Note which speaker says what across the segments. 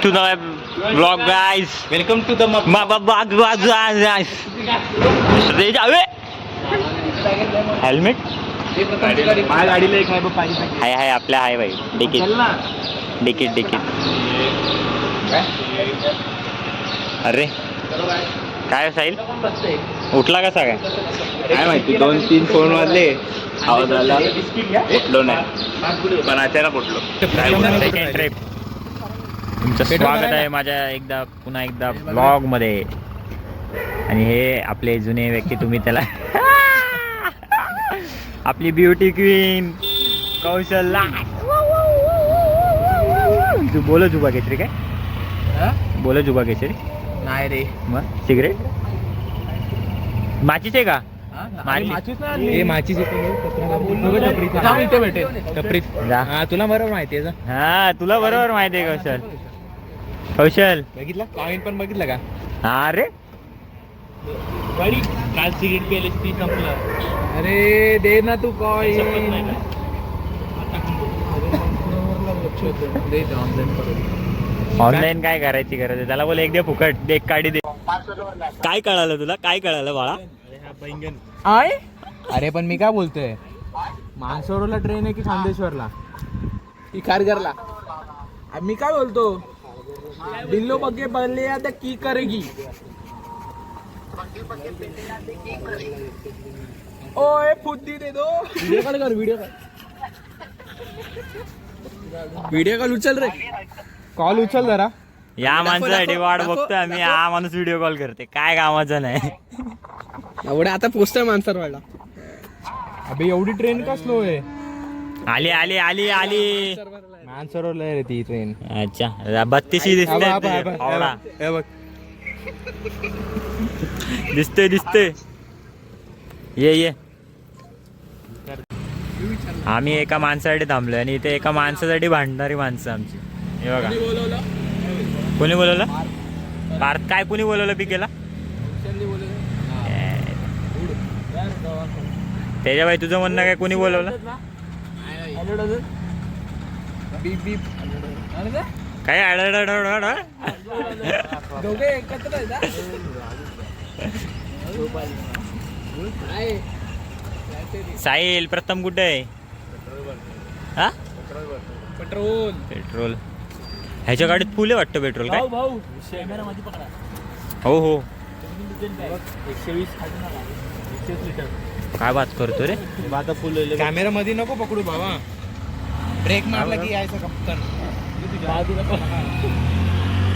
Speaker 1: To the blog guys
Speaker 2: welcome to the
Speaker 1: helmet
Speaker 2: माझ्या गाडीला एक आहे
Speaker 1: हाय हाय आपल्या हाय भाई डिकीट डिकीट डिकीट अरे. काय साईल उठला कसा काय?
Speaker 2: काय माहिती दोन तीन फोन वाजले. आवाज आला. उठलो नाही. पण अचानक उठलो.
Speaker 1: सेकंड ट्रिप तुमचं स्वागत आहे माझ्या एकदा पुन्हा एकदा ब्लॉगमध्ये आणि हे आपले जुने व्यक्ती तुम्ही त्याला आपली ब्युटी क्वीन कौशल्ला तू बोल जुबा केसरी काय? बोल जुबा केसरी
Speaker 2: नाही रे.
Speaker 1: मग? सिगरेट? माचीच आहे का? मारली.
Speaker 2: हे माझी इथे भेटेल. टपरीत.
Speaker 1: जा.
Speaker 2: हा तुला बरोबर माहिती आहे
Speaker 1: हा तुला बरोबर माहिती आहे कौशल. कौशल.
Speaker 2: बघितलं? कॉइन पण बघितलं का?
Speaker 1: हा रे
Speaker 2: काल सिगरेट पेले ती संपलं. अरे दे ना तू कॉइन
Speaker 1: ऑनलाईन काय करायची गरज आहे? त्याला बोल एक दे फुकट. दे एक काढी दे. काय कळालं तुला? काय कळालं बाळा?
Speaker 2: आय? अरे पण मी काय बोलतोय? मानसरोवरला ट्रेन आहे की खांदेश्वरला की खारघरला आ, मी काय बोलतो? बिल्लो बगे बल्ले आता की करेगी? ओए फुद्दी दे दो। व्हिडिओ कॉल कर व्हिडिओ कॉल। व्हिडिओ कॉल उचल रे। कॉल उचल जरा।
Speaker 1: या माणसासाठी वाट बघतोय आम्ही हा माणूस व्हिडिओ कॉल करते. काय कामाचं नाही.
Speaker 2: एवढे आता पोचतोय मानसरवाडला अबे एवढी ट्रेन का स्लो आहे?
Speaker 1: आली आली आली आली.
Speaker 2: मानसरोवरला आहे रे ती ट्रेन
Speaker 1: अच्छा बत्तीशी दिसते हावडा. दिसते दिसते ये ये. आम्ही एका माणसासाठी थांबलोय आणि इथे एका माणसासाठी भांडणारी माणसं आमची. हे बघा. कोणी बोलवलं? पार्थ काय कोणी बोलवलं पिकेला? त्याच्या बाई तुझं म्हणणं काय? कोणी बोलवलं? काय अडड
Speaker 2: दोघे एकत्र
Speaker 1: साहिल प्रथम कुठे आहे? हा?
Speaker 2: पेट्रोल.
Speaker 1: पेट्रोल. ह्याच्या गाडीत फुले वाटतं पेट्रोल काय?
Speaker 2: भाऊ
Speaker 1: हो हो.
Speaker 2: एकशे वीस
Speaker 1: काय बात करतो रे?
Speaker 2: कॅमेरा मध्ये नको पकडू बाबा ब्रेक मारला की यायचं कप्तान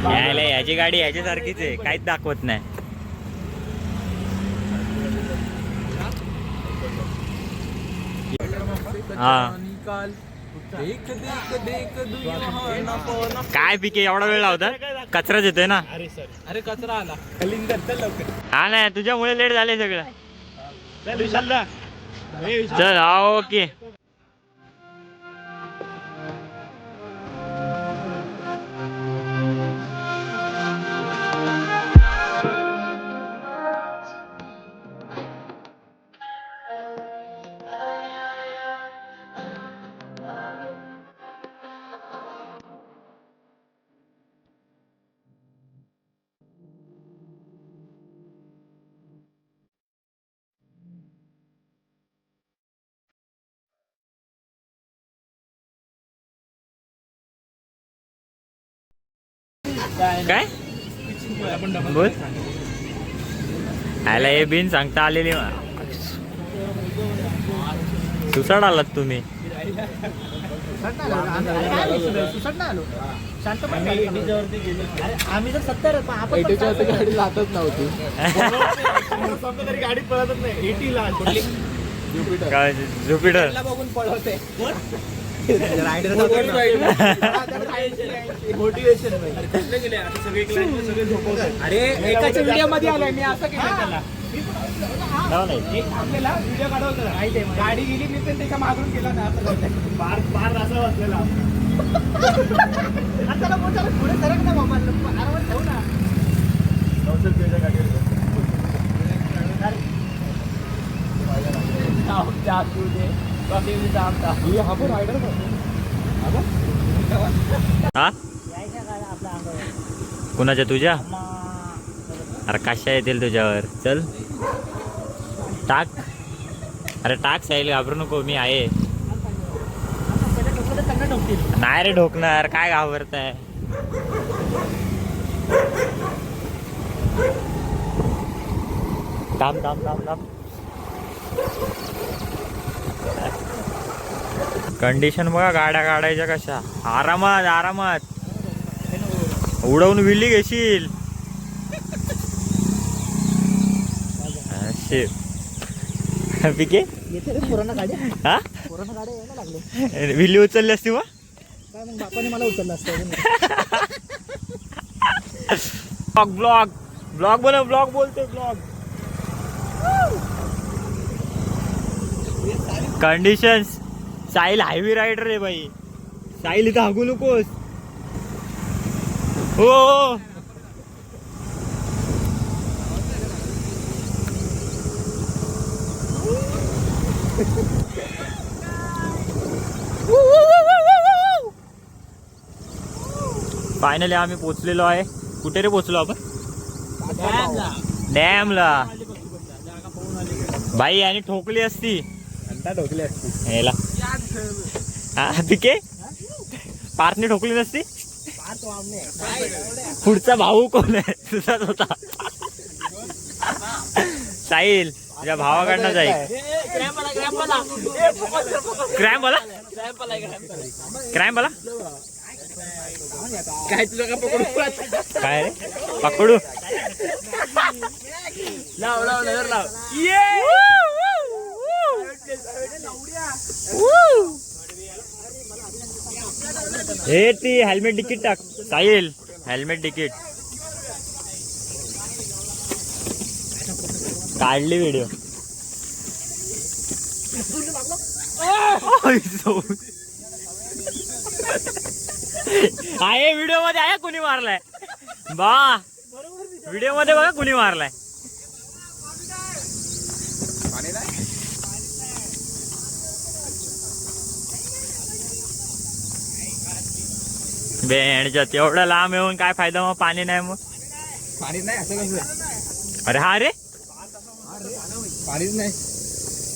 Speaker 1: यायला याची गाडी याच्यासारखीच आहे. काहीच दाखवत नाही. हा.
Speaker 2: देख देख देख दुनिया
Speaker 1: काय पिके एवढा वेळ लावता? कचराच येतोय ना?
Speaker 2: अरे कचरा आला. कलिंगड चल लवकर
Speaker 1: हा नाही तुझ्यामुळे लेट झाले सगळं. चल हा ओके. काय? बोल. आयला हे बिन सांगता आलेली मा सुसाड आलात तुम्ही.
Speaker 3: आम्ही जर सत्तर
Speaker 2: गाडी नव्हती
Speaker 3: गाडी पळतच नाही एटीला
Speaker 1: काय जुपिटर
Speaker 3: बघून पळवते
Speaker 2: मोटिवेशन
Speaker 3: अरे एकाच्या व्हिडिओमध्ये आलोय मी असं केलं त्याला. एक व्हिडिओ काढवला गाडी गेली मी पण त्याच्या मागून ना असं बार बार असं बसलेला. आता मोठा पुढे सरक ना बाबा आरामात ठेवू ना.
Speaker 1: हा कुणाच्या तुझ्या? अरे कशा येतील तुझ्यावर? चल. टाक. अरे टाक साईल घाबरू नको मी आहे. नाही रे ढोकणार काय घाबरताय? थांब थांब थांब थांब. कंडिशन बघा गाड्या काढायच्या कशा. आरामात आरामात. उडवून विल्ली घेशील. हा, पिके? हा? विल्ली उचलली असती मग?
Speaker 3: मला उचललं असतं
Speaker 1: ब्लॉग ब्लॉग ब्लॉग बनव ब्लॉग बोलते blog conditions Sahil highway rider आहे बाई. साहिल इथं हागू नकोस. हो. फायनली आम्ही पोचलेलो आहे. कुठे रे पोचलो आपण? डॅमला. बाई आणि ठोकली असती.
Speaker 3: ढोकली असती.
Speaker 1: याला. पिके पार्थने ठोकली नसती? पुढचा भाऊ कोण आहे? तुझाच होता. साहिल तुझ्या भावाकडनं जाईल. क्रॅम बोला क्रॅम बोला
Speaker 3: काय तुझं का पकडू?
Speaker 1: काय रे? पकडू.
Speaker 3: लाव लाव नजर लाव.
Speaker 1: हेल्मेट तिकीट टाक. साहिल हेल्मेट तिकीट काढली व्हिडिओ आहे व्हिडिओ मध्ये आहे, कुणी मारलाय? बा व्हिडिओ मध्ये बघा कुणी मारलाय. बेंडच्या तेवढं लांब येऊन काय फायदा मग? पाणी नाही मग.
Speaker 3: पाणी नाही असं कसं?
Speaker 1: अरे हा रे.
Speaker 3: पाणीच नाही.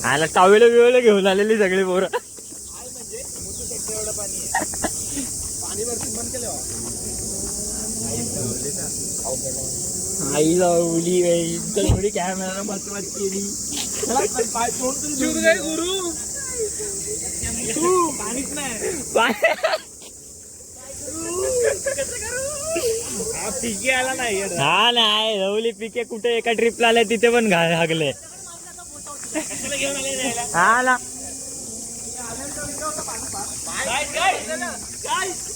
Speaker 1: आला टावेलं बिवेलं घेऊन आलेली सगळी पोरं. आई लावली तेवढी कॅमेरा मत केली.
Speaker 3: गुरु. पाणीच नाही. हा पिके आला नाही
Speaker 1: हा नाही रवली पिके कुठे? एका ट्रिपला आले तिथे पण घा हागले. हा ना.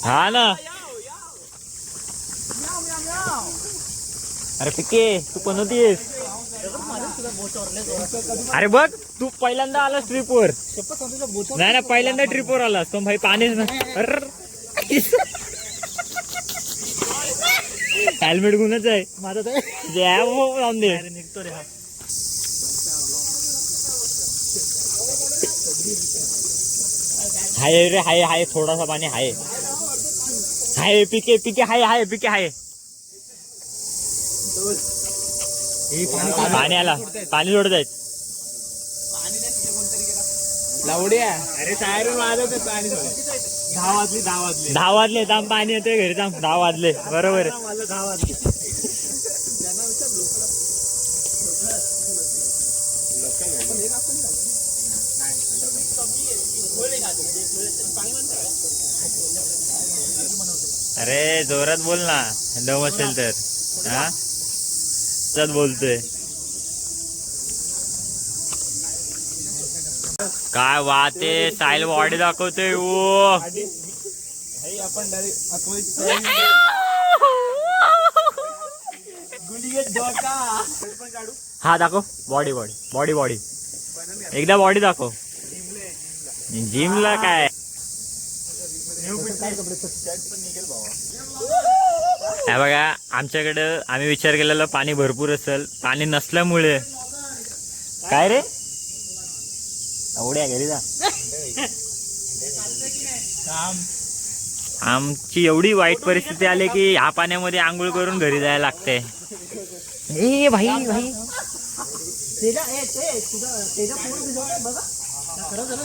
Speaker 1: हा ना. अरे पिके तू पण होतीस? अरे बघ तू पहिल्यांदा आलास ट्रिपवर नाही ना पहिल्यांदा ट्रिपवर आलास. तो भाई पाणीच ना हेल्मेट गुणच आहे.
Speaker 3: माझा तर
Speaker 1: आहे लावून दे.
Speaker 3: निघतो रे हा.
Speaker 1: हाय रे हाय हाय थोडासा पाणी हाय. हाय पिके पिके हाय हाय पिके हाय. पाणी आला. पाणी सोडत आहेत.
Speaker 3: लावड्या. अरे सायरन वाजवते पाणी. दहा वाजली दहा वाजली
Speaker 1: दहा वाजले थांब पाणी येतोय घरी थांब. दहा वाजले बरोबर आहे.
Speaker 3: मला दहा वाजली
Speaker 1: अरे जोरात बोल ना. दम असेल तर. हा? सत बोलतोय. काय वाते साईल बॉडी दाखवतोय ओ
Speaker 3: आपण
Speaker 1: हा दाखव. बॉडी बॉडी बॉडी बॉडी एकदा बॉडी दाखव. जिमला काय? हे बघा आमच्याकडं आम्ही विचार केलेला पाणी भरपूर असेल. पाणी नसल्यामुळे. काय रे? एवढ्या घरी जा आमची एवढी वाईट परिस्थिती आली की ह्या पाण्यामध्ये आंघोळ करून घरी जायला लागते. ए भाई भाई.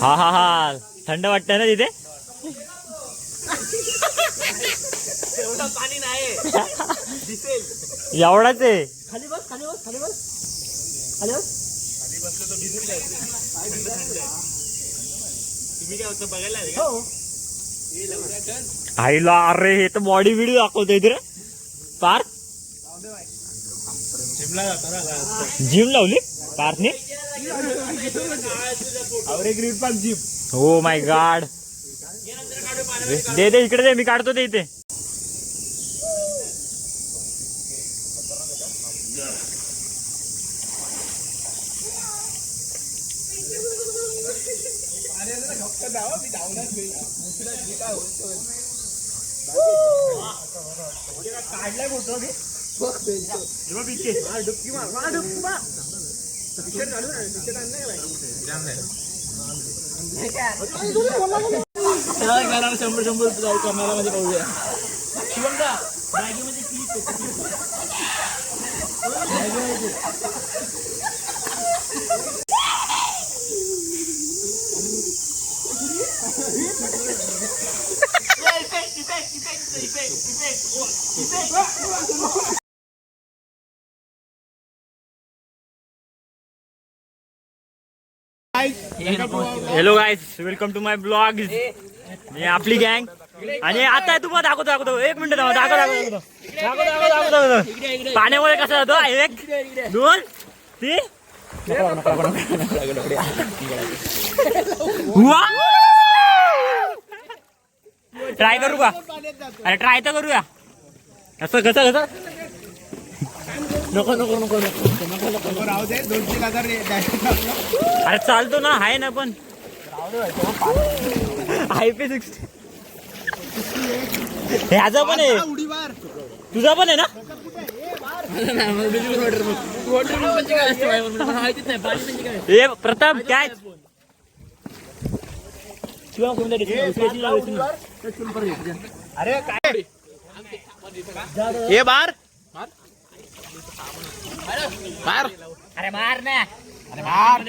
Speaker 1: हा हा हा. थंड वाटतं ना तिथे?
Speaker 3: एवढं पाणी नाही. दिसेल
Speaker 1: एवढाच आहे.
Speaker 3: खाली बस खाली बस खाली बस. खाली बस. तुम्ही काय होतं बघायला आले का? हो.
Speaker 1: आईला अरे हे तर बॉडी बिडी दाखवतोय रे. पार्थ
Speaker 3: जिमला जातो ना
Speaker 1: जिम लावली? पार्थने
Speaker 3: आवरे Green Park gym.
Speaker 1: Oh my god दे दे इकडे दे मी काढतो ते इथे.
Speaker 3: काढलाय फोटो मी डुबकी मार मार डुबकी मार पिक्चर चालू आहे पिक्चर आणलं शंभर शंभर जाऊ कॅमेरामध्ये पाहूया शिवंगा बॅगीमध्ये clip
Speaker 1: hello guys welcome to my blog मी आपली गँग आणि आता तुम्हाला दाखवतो दाखवतो एक मिनिट दाखव दाखव दाखवतो दाखव दाखव दाखव दाखवतो पाण्यामुळे कसा जातो एक दोन तीन ट्राय करू का? अरे ट्राय तर करूया. असं कसं कसं? नको नको नको नको
Speaker 3: राहू दे दोन तीन हजार.
Speaker 1: अरे चालतो ना आहे ना पण. I P sixty. ह्याचा पण आहे.
Speaker 3: उडी मार.
Speaker 1: तुझा पण आहे ना? ए प्रताप काय
Speaker 3: अरे काय? ये बार मार.
Speaker 1: अरे मार ना.
Speaker 3: अरे मार.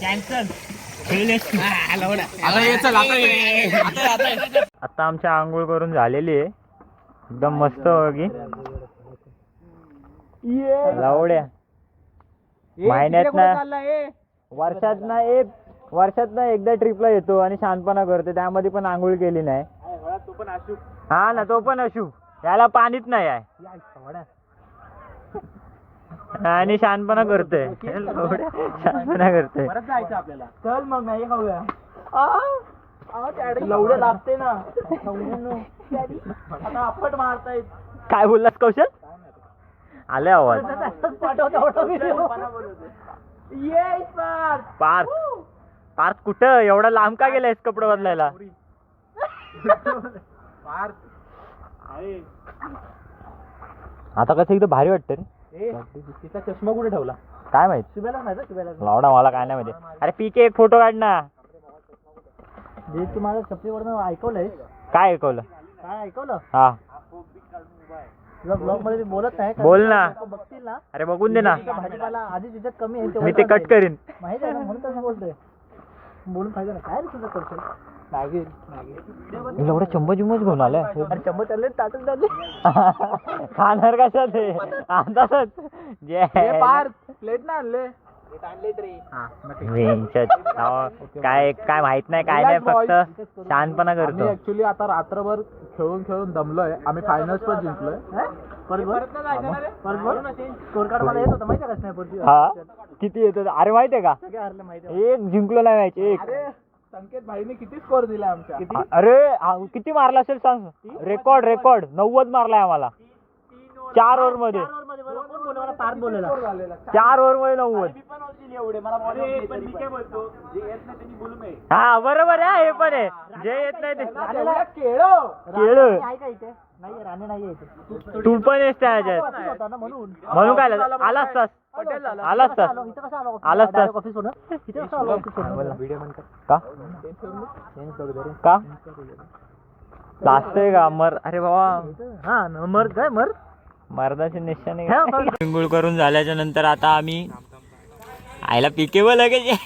Speaker 1: कॅन्सल.
Speaker 3: आता
Speaker 1: आमच्या आंघोळ करून झालेली आहे. एकदम मस्त की. लावड्या. महिन्यात ना वर्षात ना एक वर्षात ना एकदा ट्रिपला येतो आणि शांतपणा करतो. त्यामध्ये पण आंघोळ केली नाही.
Speaker 3: तू पण असू
Speaker 1: हा ना तो पण अशू याला पाणीच नाही आहे. आणि शानपणा करतोय. शानपणा करतोय.
Speaker 3: परत जायचं आपल्याला. चल मग नाही खाऊया. लागते ना. आता आपट मारतायत.
Speaker 1: काय बोललास कौशल? आले आवाज. पार्थ. पार्थ. कुठं? एवढा लांब का गेलायस कपडे बदलायला? आता कसं एकदम भारी वाटतं रे.
Speaker 3: तिचा चष्मा कुठे ठेवला?
Speaker 1: काय माहीत?
Speaker 3: शिबायला नाही शिबायला.
Speaker 1: लावडा मला काय नाही माहिती. अरे पीके एक फोटो काढ ना.
Speaker 3: जे तू माझ्या चपलीवरनं ऐकवलंय
Speaker 1: काय ऐकवलं?
Speaker 3: काय ऐकवलं?
Speaker 1: हा.
Speaker 3: ब्लॉगमध्ये मी बोलत नाही कारण
Speaker 1: बोल ना.
Speaker 3: लोकं बघतील ना.
Speaker 1: अरे बघून दे ना.
Speaker 3: तिचा भाजीपाला कमी आहे
Speaker 1: मी ते कट करीन.
Speaker 3: माहिती आहे ना म्हणून तसं बोलतोय. बोलून फायदा नाही. काय रे तुझं मॅगी. मॅगी
Speaker 1: एवढा चम्मच चम्मच घेऊन आलाय.
Speaker 3: अरे चम्मच चालले ताटच चालले
Speaker 1: खाणार कशा ते अंदाजच जे
Speaker 3: प्लेट ना आणले.
Speaker 1: काय काय माहीत नाही काय नाही फक्त शानपणा
Speaker 2: आम्ही
Speaker 1: करतो
Speaker 2: ऍक्च्युली आता रात्रभर खेळून खेळून दमलोय. आम्ही फायनल्स पण जिंकलोय.
Speaker 3: माहिती का
Speaker 1: हा? किती येतो अरे का?
Speaker 3: माहिती आहे.
Speaker 1: एक जिंकलो नाही मॅच एक.
Speaker 2: अरे संकेत भाईने किती स्कोर दिला आमच्या?
Speaker 1: अरे किती मारला असेल सांग? रेकॉर्ड रेकॉर्ड नव्वद मारलाय आम्हाला. चार
Speaker 3: ओव्हरमध्ये.
Speaker 1: चार ओव्हरमध्ये नव्वद हा बरोबर आहे हे पण आहे. जे येत नाही ते केळ. तू पण येस त्या ह्याच्यात. म्हणून. काय झालं? आला? असतास आला? असतास आला? असतास का? का? लाजतोय का? मर. अरे बाबा.
Speaker 4: हा मर. काय मर?
Speaker 1: मर्दाचे निशाणे. गुळ करून झाल्याच्यानंतर आता आम्ही आईला पिके व लगेच.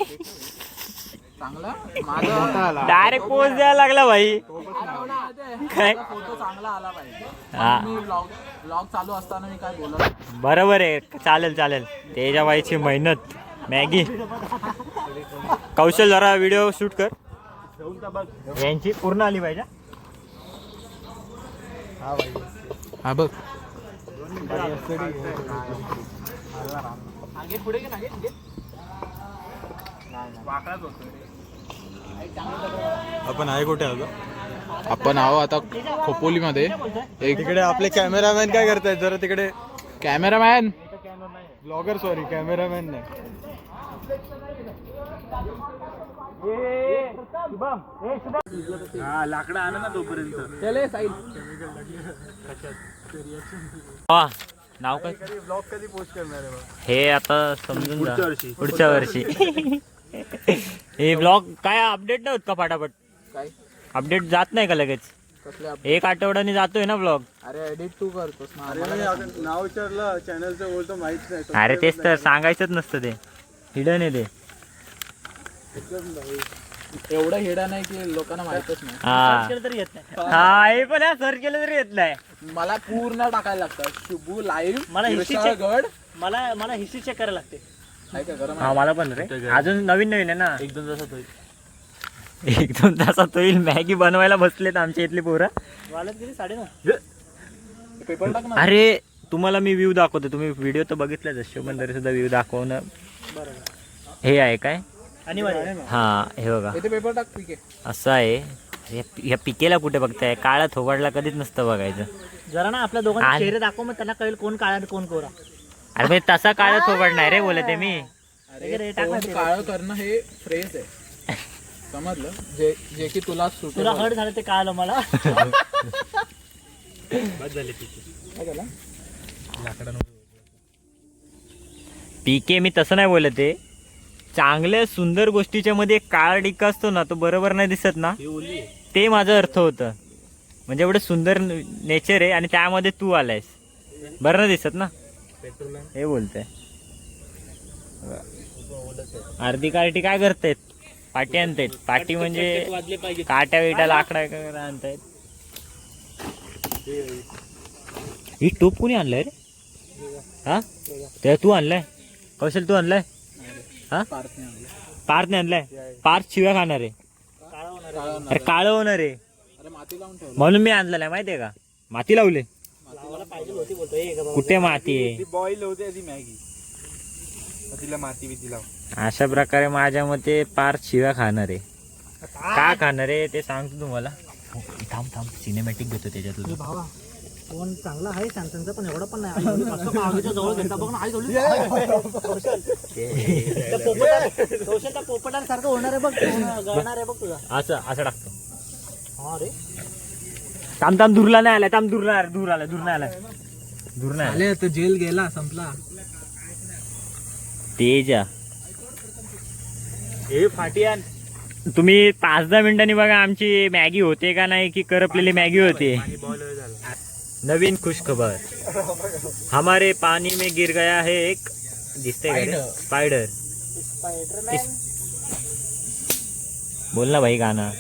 Speaker 2: चांगला? माझा
Speaker 1: डायरेक्ट पोच द्यायला लागला भाई. काय?
Speaker 2: फोटो चांगला आला पाहिजे
Speaker 1: हा.
Speaker 2: मी ब्लॉग ब्लॉग चालू असताना मी काय बोलत
Speaker 1: बरोबर आहे. चालेल चालेल. तेजा बाईची मेहनत. मॅगी. कौशल जरा व्हिडिओ शूट कर. यांची पूर्ण आली पाहिजे.
Speaker 2: हा बघ.
Speaker 5: आपण आहे कुठे आलो
Speaker 2: आपण आहो आता खोपोलीमध्ये. एक
Speaker 5: तिकडे आपले कॅमेरामॅन काय करतायत? जरा तिकडे
Speaker 2: कॅमेरामॅन?
Speaker 5: ब्लॉगर सॉरी कॅमेरामॅन नाही.
Speaker 3: हा लाकडं आणा ना तोपर्यंत.
Speaker 2: चले साईल
Speaker 1: वा. नाव काय?
Speaker 5: ब्लॉग कधी पोस्ट करणार आहे बा?
Speaker 1: हे आता समजून जा.
Speaker 3: पुढच्या वर्षी.
Speaker 1: पुढच्या वर्षी. हे ब्लॉग काय अपडेट नाही होत का फटाफट?
Speaker 2: काय?
Speaker 1: अपडेट जात नाही का लगेच?
Speaker 2: कसले आप-
Speaker 1: एक आठवड्याने जातोय ना ब्लॉग
Speaker 2: अरे एडिट तू करतोस ना.
Speaker 5: अरे
Speaker 2: आम्हाला
Speaker 5: नाव विचारलं चॅनलचं बोलतो माहीत नाही.
Speaker 1: अरे तेच तर सांगायचंच नसतं ते. हिडन आहे ते.
Speaker 2: एवढं हेडा नाही की लोकांना माहितच नाही.
Speaker 1: हा.
Speaker 4: तरी येत नाही.
Speaker 1: हा हे पण सर्च केलं तरी येत नाही.
Speaker 2: मला पूर्ण टाकायला लागतं. शुभू लाईव्ह
Speaker 4: मला हिस्ट्री check-
Speaker 2: गड.
Speaker 4: मला मला हिस्ट्री चेक करायला लागते.
Speaker 2: काय काय गरम?
Speaker 1: हा मला पण रे. अजून नवीन नवीन आहे ना.
Speaker 3: एक दोन तासात होईल.
Speaker 1: एक दोन तासात होईल. मॅगी बनवायला बसलेत आमच्या इथली पोरं.
Speaker 4: वालत किती साडे नऊ
Speaker 2: पेपर टाक ना.
Speaker 1: अरे तुम्हाला मी व्ह्यू दाखवतो. तुम्ही व्हिडिओ तर बघितलाच. शुभंदरी सुद्धा व्ह्यू दाखवणं.
Speaker 4: बरोबर.
Speaker 1: हे आहे काय?
Speaker 4: अनिवार्य.
Speaker 1: हा हे बघा.
Speaker 2: इथे पेपर टाक आहे
Speaker 1: असं आहे. या- या पिकेला कुठे बघताय? काळा थोबाडला कधीच नसतं बघायचं.
Speaker 4: जरा ना आपल्या
Speaker 1: आणि-
Speaker 4: चेहरे दाखव मग त्यांना कळेल कोण काळा आणि कोण कोरा
Speaker 1: अरे म्हणजे तसा काळा थोबाड नाही रे बोलते मी.
Speaker 2: अरे
Speaker 4: टाक ना
Speaker 2: तोंड
Speaker 4: ते.
Speaker 2: काळं करणं हे फ्रेज आहे. समजलं? जे जे की तुला सुट
Speaker 4: तुला हर्ट झालं ते कळालं मला.
Speaker 1: पीके मी तसं नाही बोलत आहे. चांगल्या सुंदर गोष्टीच्या मध्ये काळा टिक्का असतो ना तो बरोबर नाही दिसत ना? ते माझं अर्थ होतं. म्हणजे एवढं सुंदर नेचर आहे आणि त्यामध्ये तू आलायस. बरं नाही दिसत ना? हे बोलतंय. अर्धी कार्टी काय करतायत? पाटी आणतायत. पाटी म्हणजे काट्या विटा लाकडा आणतायत. ही टोप कोणी आणलंय रे? हा ते तू आणलाय? कौशल तू आणलाय? हा? पार्थ आणलाय? पार्थ शिव्या खाणार आहे. अरे काळं होणार आहे.
Speaker 2: अरे माती लावून ठेवलं.
Speaker 1: म्हणून मी आणलेलं आहे माहितीये का? माती लावले? कुठे माती आहे?
Speaker 3: ती बॉईल होते ती मॅगी. मग तिला माती बिती लाव.
Speaker 1: अशा प्रकारे माझ्या मते पार्थ शिव्या खाणार आहे. का खाणार आहे ते सांगतो तुम्हाला. थांब थांब. सिनेमॅटिक घेतो त्याच्यातलं.
Speaker 4: भावा. फोन चांगला आहे सॅमसंगचा पण एवढा पण नाही. आई मागेच्या जवळ घेता बघ ना आई कौशल त्या कौशल त्या होणार आहे बघ गळणार आहे बघ तुझा.
Speaker 1: असं असं टाकतो.
Speaker 4: हा रे.
Speaker 1: थांब थांब दूरला नाही आलाय थांब दूरला दूर आलाय दूर नाही आलाय. दूर नाही आलाय.
Speaker 2: आले तर जेल गेला संपला.
Speaker 1: तेजा.
Speaker 3: हे फाटी आण.
Speaker 1: तुम्ही पाच दहा मिनिटांनी बघा आमची मॅगी होते का नाही की करपलेली मॅगी होते. नवीन खुशखबर. हमारे पानी में गिर गया है एक दिसते स्पायडर बोल ना भाई गाणं.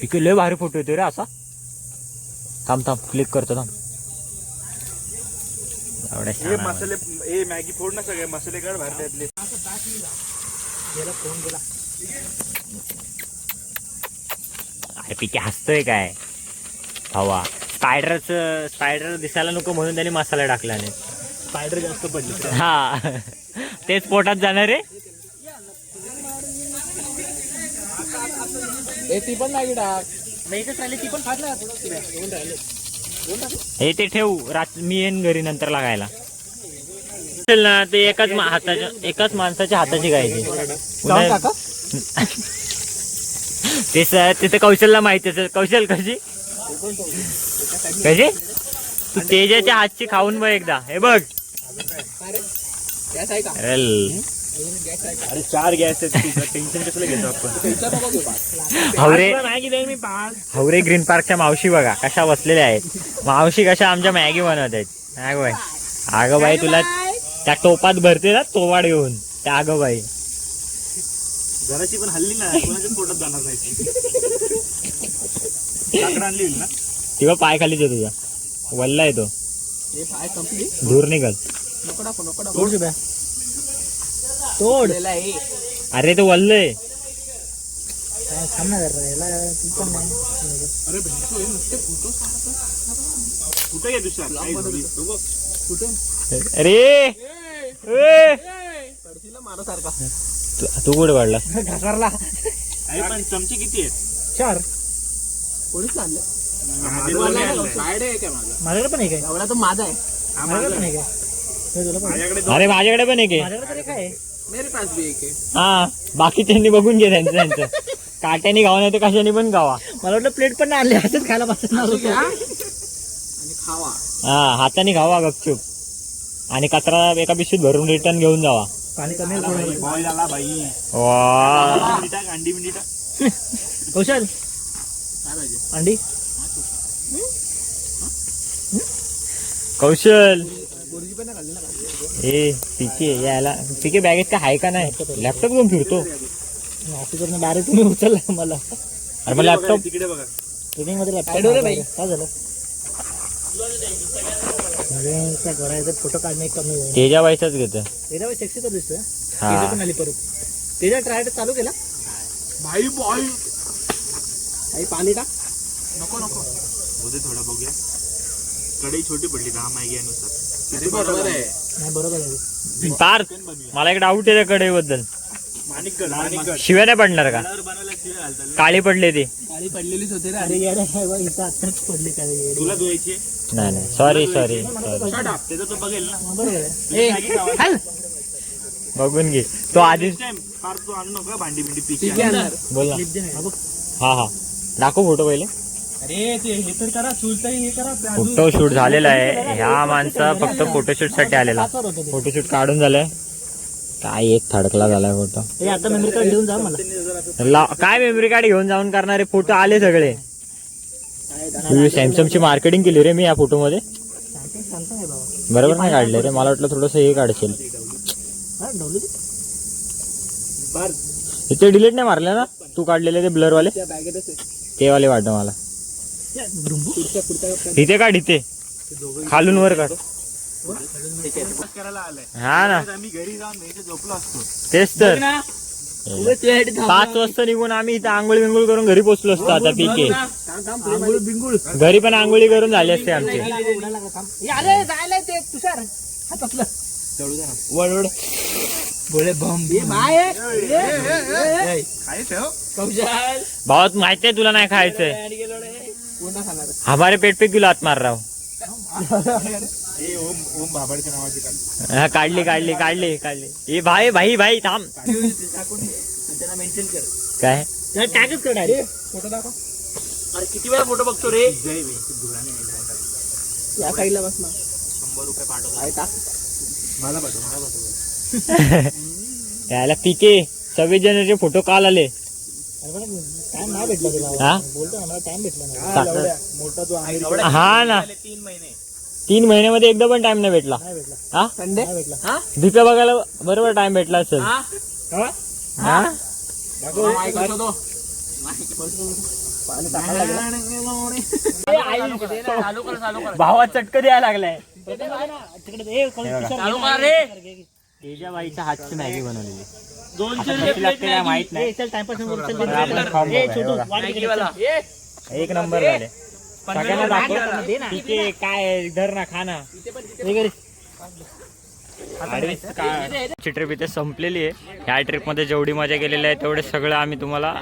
Speaker 1: पिके लय भारी फोटो येतोय रे असा. थांब थांब क्लिक करतो थांब.
Speaker 3: हे मसाले हे मॅगी फोड ना सगळे मसाले काढ भारतातले
Speaker 1: पिके हसतोय काय? हवा स्पायडरच स्पायडर दिसायला नको म्हणून त्याने मसाला टाकला नाही.
Speaker 4: स्पायडर जास्त पडले
Speaker 1: हा. तेच पोटात जाणार आहे
Speaker 2: ए ती पण
Speaker 4: नाही राहिली ती पण
Speaker 1: हे ते ठेव रात मी येईन घरी नंतर लागायला. असेल ना ते एकाच मा- हाताच्या एकाच माणसाच्या हाताची गायची. ते सर तिथे कौशलला माहिती असेल कौशल कशी? कशी तू तेजाच्या हातची खाऊन बघ एकदा. हे बघ. अरे
Speaker 3: अरे चार गॅस आहेत टेन्शन कसलं घेतो आपण?
Speaker 1: हवरे हवरे ग्रीन पार्कच्या मावशी बघा कशा बसलेल्या आहेत. मावशी कशा आमच्या मॅगी बनवत आहेत. अगं बाई. अगं बाई तुला त्या टोपात भरते ना तोवाड घेऊन. त्या अगं बाई.
Speaker 3: जराची पण हल्ली ना कोणाच्याच पोटात जाणार नाही ना?
Speaker 1: तेव्हा पाय खालीच आहे तुझा. वल्ला येतो धूर निघल.
Speaker 4: तोड
Speaker 1: अरे तो वल्ल आहे.
Speaker 4: तू.
Speaker 1: अरे ए! तू तू कुठे वाढला
Speaker 4: घासारला
Speaker 3: पण चमचे किती आहेत?
Speaker 4: चार.
Speaker 3: माझ्याकडे
Speaker 4: माझ्याकडे पण एक आहे.
Speaker 2: एवढा तो माझा आहे.
Speaker 4: माझ्याकडे पण एक आहे. हे तुला पण आहे.
Speaker 1: अरे माझ्याकडे पण एक आहे.
Speaker 4: माझ्याकडे तर एक आहे.
Speaker 2: मेरे पास भी एक है
Speaker 1: हा बाकीच्यांनी बघून घे त्यांचं त्यांचं. काट्याने गावा नाही तर कशाने पण गावा
Speaker 4: मला वाटलं प्लेट पण नाही आणली असंच खायला बसणार होतो
Speaker 2: आणि खावा.
Speaker 1: हा हाताने खावा गपचूप आणि कचरा एका पिशवीत भरून रिटर्न घेऊन जावा.
Speaker 4: पाणी कमी आहे थोडं.
Speaker 3: बॉय झाला बाई
Speaker 1: वा.
Speaker 3: अंडी टाक अंडी बिंडी टाक
Speaker 4: कौशल अंडी?
Speaker 1: कौशल. ए पिके यायला पिके बॅगेत काय आहे का नाही? लॅपटॉप घेऊन फिरतो.
Speaker 4: ऑफिसरनं डायरेक्ट तुम्ही उचलला मला
Speaker 1: अरे मग लॅपटॉप
Speaker 3: तिकडे बघा.
Speaker 4: ट्रेनिंगमध्ये लॅपटॉप
Speaker 2: काय रे बाई?
Speaker 4: काय झालं? घराचे फोटो काढणे कमी होईल.
Speaker 1: तेजा बाईचाच घेतो.
Speaker 4: तेजा बाई सेक्सी तर दिसतोय.
Speaker 1: हा.
Speaker 4: तेजा पण आली परत. तेजा ट्राय चालू केला?
Speaker 2: भाई काही पाणी टाक
Speaker 3: होते थोडा बघूया. कढई छोटी पडली दहा मॅगी अनुसार
Speaker 2: ते बरोबर आहे.
Speaker 4: नाही बरोबर आहे.
Speaker 1: पार्थ मला एक डाऊट आहे
Speaker 3: माणिकगड माणिकगड
Speaker 1: शिव्या नाही पडणार का? काळी पडले ते.
Speaker 2: काळी पडलेलीच होते
Speaker 4: पडली.
Speaker 3: तुला धुवायची
Speaker 1: नाही नाही. Sorry sorry. बघून घे. तो आधीच
Speaker 3: फार तू आणू नका भांडी बिंडी
Speaker 1: बोल ना.
Speaker 4: हा
Speaker 1: हा हा. दाखव फोटो पहिले.
Speaker 3: अरे ते हे तर करा चुलताही हे करा
Speaker 1: फोटो शूट झालेला आहे. ह्या माणसा फक्त फोटोशूटसाठी आलेला. फोटोशूट काढून झालंय. काय एक थडकला झालाय फोटो
Speaker 4: आता मेमरी कार्ड घेऊन जा मला.
Speaker 1: ला- काय मेमरी कार्ड घेऊन जाऊन करणारे फोटो आले सगळे. सॅमसंगची मार्केटिंग केली रे मी या फोटो मध्ये.
Speaker 4: सांगते सांगता नाही बाबा
Speaker 1: बरोबर नाही काढले रे मला वाटलं थोडस हे काढशील.
Speaker 4: ती?
Speaker 1: ते डिलीट नाही मारले ना? तू काढलेले ते ब्लर वाले?
Speaker 2: त्या बॅगेतच आहे.
Speaker 1: ते वाले वाटत मला
Speaker 4: या, भृंबू.
Speaker 2: पुढच्या पुढच्या
Speaker 1: इथे काढ इथे. खालून वर काढ. हा ना. तेच तर. पाच वाजता निघून आम्ही इथे आंघोळी बिंगोळी करून घरी पोहोचलो असतो आता पीके. घरी पण आंघोळी करून झाली असते आमची.
Speaker 2: कौशल.
Speaker 1: भावात माहिती आहे तुला नाही खायचंय. हमारे पेट पे क्यों लात मार रहा हूं? हा, काढली काढली काढली काढली ए भाई भाई भाई थांब। काय?
Speaker 4: कर
Speaker 2: फोटो दाखव. अरे किती वेळा फोटो बघतो रे?
Speaker 3: जय वे धुराने नाही जाऊन टाक.
Speaker 2: या साईडला बस ना.
Speaker 3: शंभर रुपये पाठवतो
Speaker 2: आहे टाक
Speaker 3: मला पाठव मला पाठव.
Speaker 1: याला पीके सव्वीस जानेवारीचे फोटो काल आले.
Speaker 4: टाइम नाही भेटला तुला.
Speaker 1: हा?
Speaker 4: बोलतो ना मला टाइम भेटला नाही.
Speaker 1: सा-
Speaker 2: मोठा तो आहे
Speaker 1: हा ना.
Speaker 3: तीन महिने.
Speaker 1: तीन महिन्यामध्ये एकदा पण टाइम नाही भेटला.
Speaker 4: नाही भेटला.
Speaker 1: हा?
Speaker 2: संडे
Speaker 4: नाही भेटला.
Speaker 2: हा?
Speaker 1: दीप्या बघायला बरोबर टाइम भेटला असेल.
Speaker 2: हा?
Speaker 1: हा?
Speaker 2: माईक लागलं.
Speaker 1: भावा चटक द्यायला लागलाय.
Speaker 4: तिकडे ए, कोण तुषार
Speaker 2: चालू
Speaker 4: घे ना.
Speaker 2: कर रे.
Speaker 4: घे, घे.
Speaker 1: तेजा बाईच्या हातची मॅगी बनवलेली.
Speaker 2: दोनशे
Speaker 1: आता कशी लागते काय माहीत नाही.
Speaker 4: चल टाइमपास
Speaker 1: आपण खाऊन बघूया,
Speaker 2: मॅगीवाला. ए,
Speaker 1: एक नंबर झाले. सगळ्यांना दाखव.
Speaker 4: ना.
Speaker 1: आहे काय धर ना खा
Speaker 4: हे
Speaker 1: ट्रिप इथे संपलेली आहे. ह्या ट्रिपमध्ये जेवढी मजा केलेली आहे तेवढे सगळं आम्ही तुम्हाला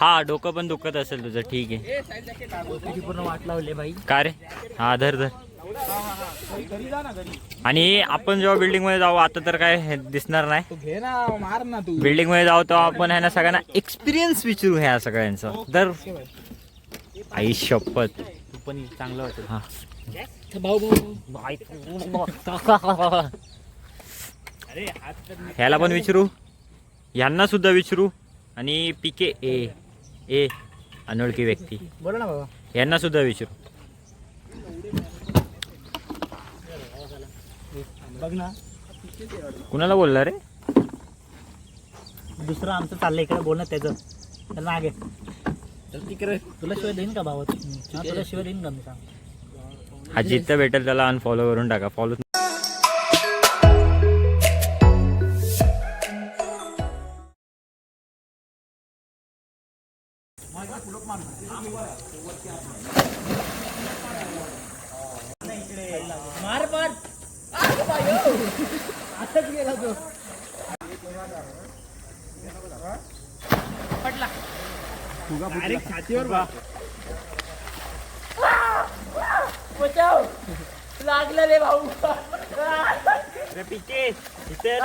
Speaker 1: हा डोकं पण दुखत असेल तुझं. ठीक आहे.
Speaker 4: किती पूर्ण वाट लावली बाई
Speaker 1: का रे? हा धर धर.
Speaker 3: घरी जा ना घरी
Speaker 1: आणि आपण जेव्हा बिल्डिंगमध्ये जाऊ आता तर काय हे दिसणार नाही.
Speaker 2: तू घे ना मार ना तू
Speaker 1: बिल्डिंगमध्ये जाऊ तेव्हा आपण ह्या ना सगळ्यांना एक्सपिरियन्स विचारू ह्या सगळ्यांचा. तर आई शपथ.
Speaker 4: तू पण चांगलं वाटत
Speaker 1: हा.
Speaker 4: भाऊ भाऊ
Speaker 1: ह्याला पण विचारू. ह्यांना सुद्धा विचारू. आणि पिके ए ए अनोळखी व्यक्ती.
Speaker 4: बोला ना बाबा.
Speaker 1: यांना सुद्धा विचारू.
Speaker 4: बघ ना.
Speaker 1: कुणाला बोलला रे?
Speaker 4: दुसरं आमचं चाललंय इकडे बोलणं त्याचं. त्याला मागे. तिकडे. तुला शिवाय देईन का भावा हा, तुला शिवाय देईन का मी सांग
Speaker 1: हा जिथं भेटेल त्याला अनफॉलो करून टाका. फॉलो
Speaker 3: डायरेक्ट छातीवर बा
Speaker 4: लागलं रे भाऊ
Speaker 1: पिके इथे